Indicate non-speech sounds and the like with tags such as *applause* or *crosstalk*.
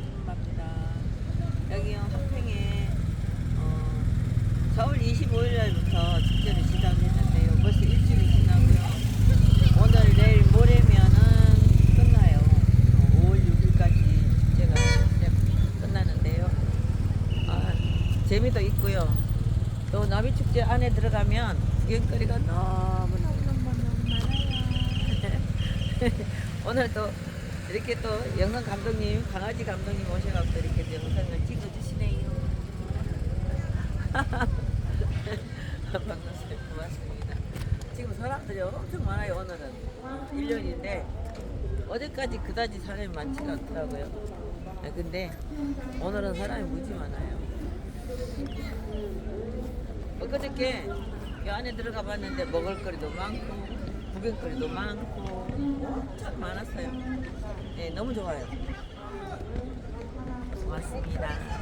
고백분마입니다. 여기요 한평에 어, 4월 25일 날부터 축제를 시작했는데요. 벌써 일주일이 지나고요. 오늘 내일 모레면은 끝나요. 어, 5월 6일까지 축제가 끝나는데요. 아, 재미도 있고요. 또 나비 축제 안에 들어가면 구경거리가 너무 너무 너무 너무 많아요. *laughs* 오늘 또 이렇게 또 영상 감독님, 강아지 감독님 오셔갖고 이렇게 또 영상을 찍어주시네요. *laughs* 반갑습니다. 고맙습니다. 지금 사람들이 엄청 많아요, 오늘은. 1년인데, 어제까지 그다지 사람이 많지가 않더라고요. 네, 근데 오늘은 사람이 무지 많아요. 엊그저께 이 안에 들어가 봤는데 먹을거리도 많고, 구경거리도 많고, 엄청 많았어요. 네, 너무 좋아요. 고맙습니다.